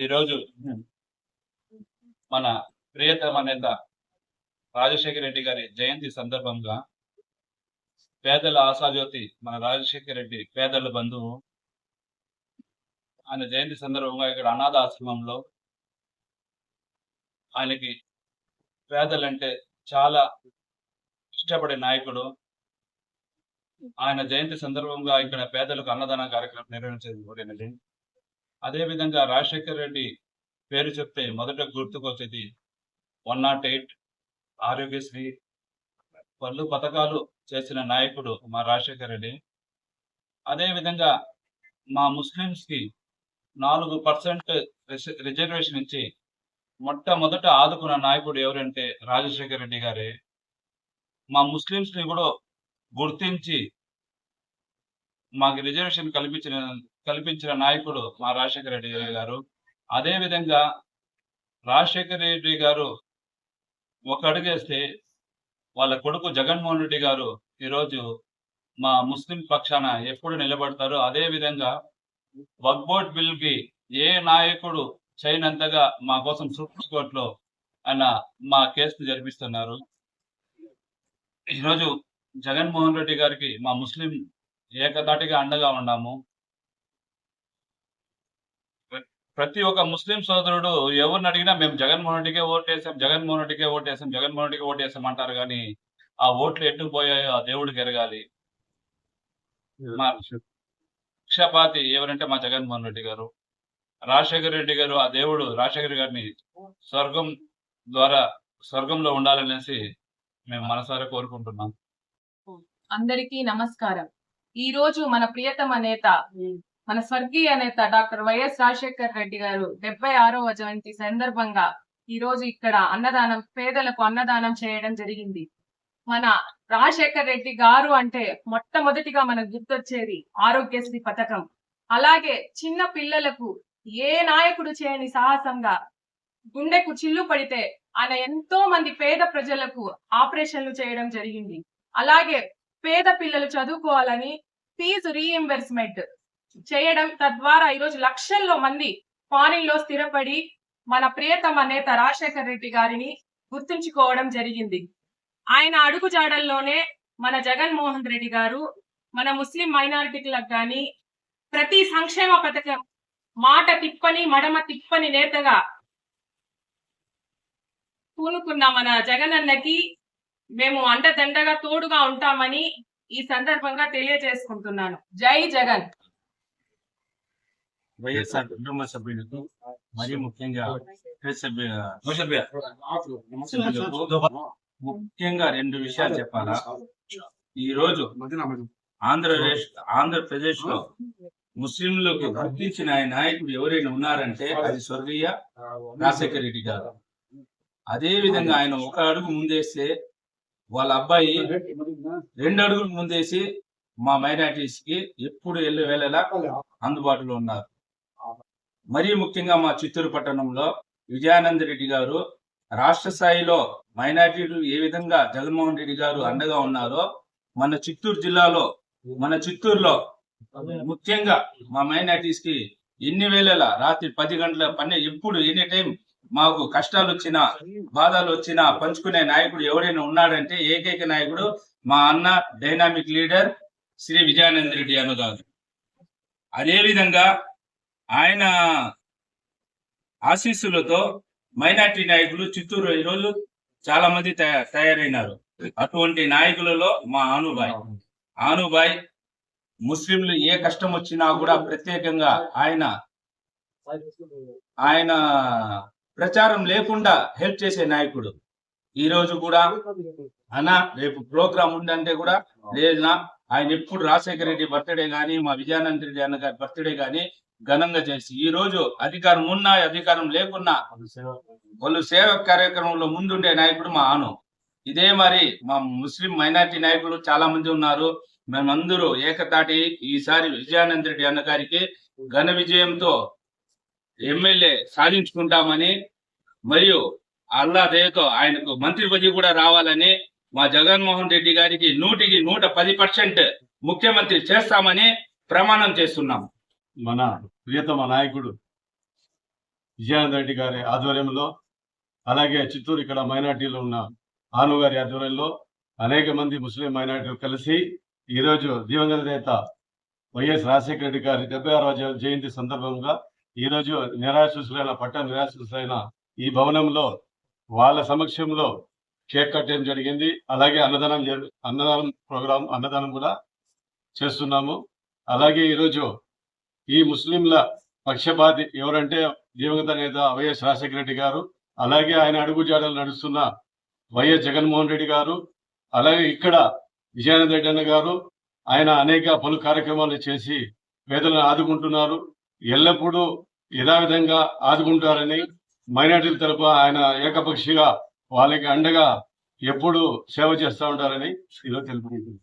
ఈరోజు మన ప్రియతమ నేత రాజశేఖర రెడ్డి గారి జయంతి సందర్భంగా పేదల ఆశాజ్యోతి మన రాజశేఖర రెడ్డి పేదల బంధువు. ఆయన జయంతి సందర్భంగా ఇక్కడ అనాథ ఆశ్రమంలో ఆయనకి పేదలంటే చాలా ఇష్టపడే నాయకుడు. ఆయన జయంతి సందర్భంగా ఇక్కడ పేదలకు అన్నదాన కార్యక్రమం నిర్వహించేది కూడినది అదేవిధంగా రాజశేఖర్ రెడ్డి పేరు చెప్తే మొదట గుర్తుకొచ్చేది వన్ నాట్ ఎయిట్ ఆరోగ్యశ్రీ పలు పథకాలు చేసిన నాయకుడు మా రాజశేఖర్ రెడ్డి. అదేవిధంగా మా ముస్లిమ్స్కి నాలుగు పర్సెంట్ రిజర్వేషన్ ఇచ్చి మొట్టమొదట ఆదుకున్న నాయకుడు ఎవరంటే రాజశేఖర్ రెడ్డి గారే. మా ముస్లింస్ని కూడా గుర్తించి మాకు రిజర్వేషన్ కల్పించిన కల్పించిన నాయకుడు మా రాజశేఖర రెడ్డి గారు. అదే విధంగా రాజశేఖర రెడ్డి గారు ఒక అడుగేస్తే వాళ్ళ కొడుకు జగన్మోహన్ రెడ్డి గారు ఈరోజు మా ముస్లిం పక్షాన ఎప్పుడు నిలబడతారు? అదే విధంగా వక్బోర్డ్ బిల్కి ఏ నాయకుడు చేయనంతగా మా కోసం సుప్రీంకోర్టులో ఆయన మా కేసును జరిపిస్తున్నారు. ఈరోజు జగన్మోహన్ రెడ్డి గారికి మా ముస్లిం ఏకదాటిగా అండగా ఉన్నాము ప్ర- ప్రతి ఒక్క ముస్లిం సోదరుడు ఎవరిని అడిగినా మేము జగన్మోహన్ రెడ్డికే ఓటేసాం జగన్మోహన్ రెడ్డికే ఓటేసాం జగన్మోహన్ రెడ్డికి ఓటేసాం అంటారు కానీ ఆ ఓట్లు ఎట్టుకు పోయాయో ఆ దేవుడికి ఎరగాలి. మా పక్షపాతి ఎవరంటే మా జగన్మోహన్ రెడ్డి గారు. రాజశేఖర రెడ్డి గారు ఆ దేవుడు రాజశేఖర గారిని స్వర్గం ద్వారా స్వర్గంలో ఉండాలనేసి మేము మనసారా కోరుకుంటున్నాం. అందరికీ నమస్కారం. ఈ రోజు మన ప్రియతమ నేత మన స్వర్గీయ నేత డాక్టర్ వైఎస్ రాజశేఖర్ రెడ్డి గారు డెబ్బై ఆరవ జయంతి సందర్భంగా ఈ రోజు ఇక్కడ అన్నదానం పేదలకు అన్నదానం చేయడం జరిగింది. మన రాజశేఖర్ రెడ్డి గారు అంటే మొట్టమొదటిగా మనకు గుర్తొచ్చేది ఆరోగ్యశ్రీ పథకం. అలాగే చిన్న పిల్లలకు ఏ నాయకుడు చేయని సాహసంగా గుండెకు చిల్లు పడితే ఆయన ఎంతో మంది పేద ప్రజలకు ఆపరేషన్లు చేయడం జరిగింది. అలాగే పేద పిల్లలు చదువుకోవాలని ఫీజు రీఎంబర్స్మెంట్ చేయడం తద్వారా ఈరోజు లక్షల్లో మంది ఫారిన్లో స్థిరపడి మన ప్రియతమ నేత రాజశేఖర్ రెడ్డి గారిని గుర్తుంచుకోవడం జరిగింది. ఆయన అడుగుజాడల్లోనే మన జగన్మోహన్ రెడ్డి గారు మన ముస్లిం మైనారిటీలకు కానీ ప్రతి సంక్షేమ పథకం మాట తిప్పని మడమ తిప్పని నేతగా పూనుకున్న మన జగనన్నకి మేము అండదండగా తోడుగా ఉంటామని ఈ సందర్భంగా తెలియజేసుకుంటున్నాను. జై జగన్. వైఎస్ఆర్ కుటుంబ సభ్యులకు మరి ముఖ్యంగా ముఖ్యంగా రెండు విషయాలు చెప్పాలా? ఈ రోజు ఆంధ్రప్రదేశ్ ఆంధ్రప్రదేశ్లో ముస్లింలకు గుర్తించిన ఆయన నాయకుడు ఎవరైనా ఉన్నారంటే అది స్వర్గీయ రాజశేఖర రెడ్డి గారు. అదే విధంగా ఆయన ఒక అడుగు ముందేస్తే వాళ్ళ అబ్బాయి రెండు అడుగులు ముందేసి మా మైనార్టీస్కి ఎప్పుడు ఎల్లు వేళలా అందుబాటులో ఉన్నారు. మరీ ముఖ్యంగా మా చిత్తూరు పట్టణంలో విజయానంద రెడ్డి గారు రాష్ట్ర స్థాయిలో మైనార్టీలు ఏ విధంగా జగన్మోహన్ రెడ్డి గారు అండగా ఉన్నారో మన చిత్తూరు జిల్లాలో మన చిత్తూరులో ముఖ్యంగా మా మైనార్టీస్కి ఎన్ని వేళల రాత్రి పది గంటల పని ఎప్పుడు ఎనీ టైం మాకు కష్టాలు వచ్చినా బాధలు వచ్చినా పంచుకునే నాయకుడు ఎవరైనా ఉన్నాడంటే ఏకైక నాయకుడు మా అన్న డైనామిక్ లీడర్ శ్రీ విజయానంద రెడ్డి అనురాగ్ అదే విధంగా ఆయన ఆశీస్సులతో మైనార్టీ నాయకులు చిత్తూరు ఈరోజు చాలా మంది తయారైనారు. అటువంటి నాయకులలో మా ఆనుబాయ్. ఆనుబాయ్ ముస్లింలు ఏ కష్టం వచ్చినా కూడా ప్రత్యేకంగా ఆయన ఆయన ప్రచారం లేకుండా హెల్ప్ చేసే నాయకుడు. ఈ రోజు కూడా అన్న రేపు ప్రోగ్రామ్ ఉందంటే కూడా లేదన్నా ఆయన ఎప్పుడు రాజశేఖర రెడ్డి బర్త్డే గాని మా విజయానంద రెడ్డి అన్న గారి బర్త్డే గాని ఘనంగా చేసి ఈ రోజు అధికారం ఉన్నా అధికారం లేకున్నా వాళ్ళు సేవ కార్యక్రమంలో ముందుండే నాయకుడు మా ఆను. ఇదే మరి మా ముస్లిం మైనార్టీ నాయకులు చాలా మంది ఉన్నారు. మేమందరూ ఏకతాటి ఈసారి విజయానంద రెడ్డి అన్న గారికి ఘన విజయంతో ఎమ్మెల్యే సాధించుకుంటామని మరియు అల్లా దయతో ఆయనకు మంత్రి పదవి కూడా రావాలని మా జగన్మోహన్ రెడ్డి గారికి నూటికి నూట పది పర్సెంట్ ముఖ్యమంత్రి చేస్తామని ప్రమాణం చేస్తున్నాం. మన ప్రియతమ నాయకుడు విజయానంద రెడ్డి గారి ఆధ్వర్యంలో అలాగే చిత్తూరు ఇక్కడ మైనార్టీలో ఉన్న ఆను గారి ఆధ్వర్యంలో అనేక మంది ముస్లిం మైనార్టీలు కలిసి ఈరోజు దివంగత నేత వైఎస్ రాజశేఖర రెడ్డి గారి డెబ్బై ఆరవ జయంతి సందర్భంగా ఈరోజు నిరాశ్రసులైన పట్ట నిరాశ్రసులైన ఈ భవనంలో వాళ్ళ సమక్షంలో కేక్ కట్టడం జరిగింది. అలాగే అన్నదానం అన్నదానం ప్రోగ్రాం అన్నదానం కూడా చేస్తున్నాము. అలాగే ఈరోజు ఈ ముస్లింల పక్షపాతి ఎవరంటే దివంగత నేత వైఎస్ రాజశేఖర రెడ్డి గారు అలాగే ఆయన అడుగుజాడలు నడుస్తున్న వైఎస్ జగన్మోహన్ రెడ్డి గారు అలాగే ఇక్కడ విజయానంద రెడ్డి అన్న గారు ఆయన అనేక పలు కార్యక్రమాలు చేసి పేదలను ఆదుకుంటున్నారు. ఎల్లప్పుడూ యథావిధంగా ఆదుకుంటారని మైనార్టీల తరపు ఆయన ఏకపక్షిగా వాళ్ళకి అండగా ఎప్పుడు సేవ చేస్తూ ఉంటారని ఈరోజు తెలుపుకుంటుంది